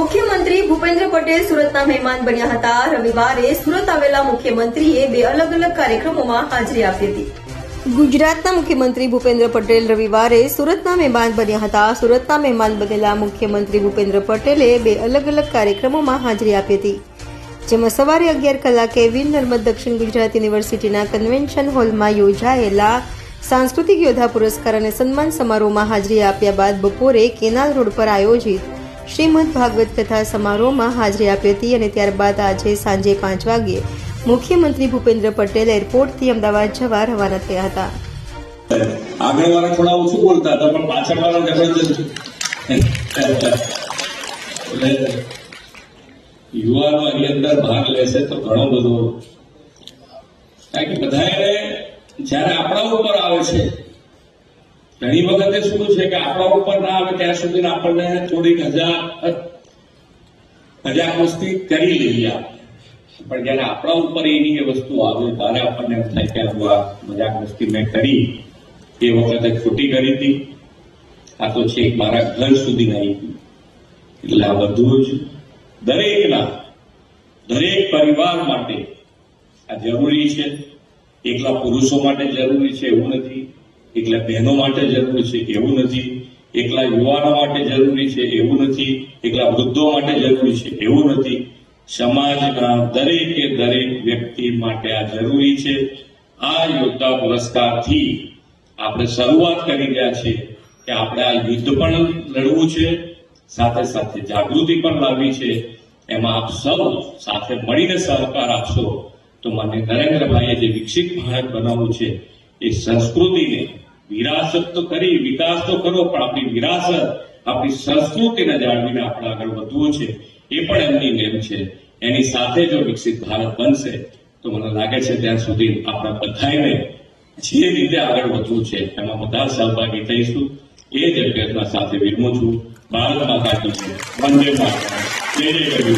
મુખ્યમંત્રી ભૂપેન્દ્ર પટેલ સુરતના મહેમાન બન્યા હતા. રવિવારે સુરત આવેલા મુખ્યમંત્રીએ બે અલગ અલગ કાર્યક્રમોમાં હાજરી આપી હતી. ગુજરાતના મુખ્યમંત્રી ભૂપેન્દ્ર પટેલ રવિવારે સુરતના મહેમાન બન્યા હતા. સુરતના મહેમાન બનેલા મુખ્યમંત્રી ભૂપેન્દ્ર પટેલે બે અલગ અલગ કાર્યક્રમોમાં હાજરી આપી હતી. જેમાં સવારે અગિયાર કલાકે વીર નર્મદ દક્ષિણ ગુજરાત યુનિવર્સિટીના કન્વેન્શન હોલમાં યોજાયેલા સાંસ્કૃતિક યોદ્ધા પુરસ્કાર અને સન્માન સમારોહમાં હાજરી આપ્યા બાદ બપોરે કેનાલ રોડ પર આયોજિત શ્રીમદ ભાગવત કથા સમારોહમાં હાજરી આપી હતી અને ત્યારબાદ આજે સાંજે પાંચ વાગ્યે મુખ્યમંત્રી ભૂપેન્દ્ર પટેલ એરપોર્ટથી અમદાવાદ જવા રવાના થયા હતા. યુવાનો એની અંદર ભાગ લેશે તો ઘણો બધો. કારણ કે બધાએ જ્યારે આપણા ઉપર આવે છે ઘણી વખતે શું છે કે આપણા ઉપર ના આવે ત્યાં સુધી આપણને થોડીક હજા મજાક મસ્તી કરી લઈએ. પણ જયારે આપણા ઉપર એની એ વસ્તુ આવે, ત્યારે આપણને એમ થાય કે આ મજાક મસ્તી મેં કરી. એ વખતે ખોટી કરી હતી. આ તો છે મારા ઘર સુધી આવી એટલે આ બધું જ દરેકના, દરેક પરિવાર માટે આ જરૂરી છે. એકલા પુરુષો માટે જરૂરી છે એવું નથી. એકલા બહેનો માટે જરૂરી છે એવું નથી, એકલા યુવાનો માટે જરૂરી છે એવું નથી, એકલા વૃદ્ધો માટે જરૂરી છે એવું નથી. સમાજના દરેકે દરેક વ્યક્તિ માટે આ જરૂરી છે. આ યોદ્ધા પુરસ્કારથી આપણે શરૂઆત કરી રહ્યા છીએ કે આપણે આ યુદ્ધ પણ લડવું છે, સાથે સાથે જાગૃતિ પણ લાવવી છે. એમાં આપ સૌ સાથે મળીને સહકાર આપશો તો મને નરેન્દ્રભાઈએ જે વિકસિત ભારત બનાવવું છે એ સંસ્કૃતિને વિરાસત તો કરી, વિકાસ તો કરો, પણ આપણી વિરાસત, આપણી સંસ્કૃતિને જાળવીને આપણે આગળ વધવું છે, એ પણ એમની નેમ છે. એની સાથે જો વિકસિત ભારત બનશે, તો મને લાગે છે ત્યાં સુધી આપણા બધાને જે રીતે આગળ વધવું છે, એમાં બધા સહભાગી થઈશું. એ જ અભ્યર્થના સાથે વિરમું છું. ભારત માતા વંદે માતા જય જય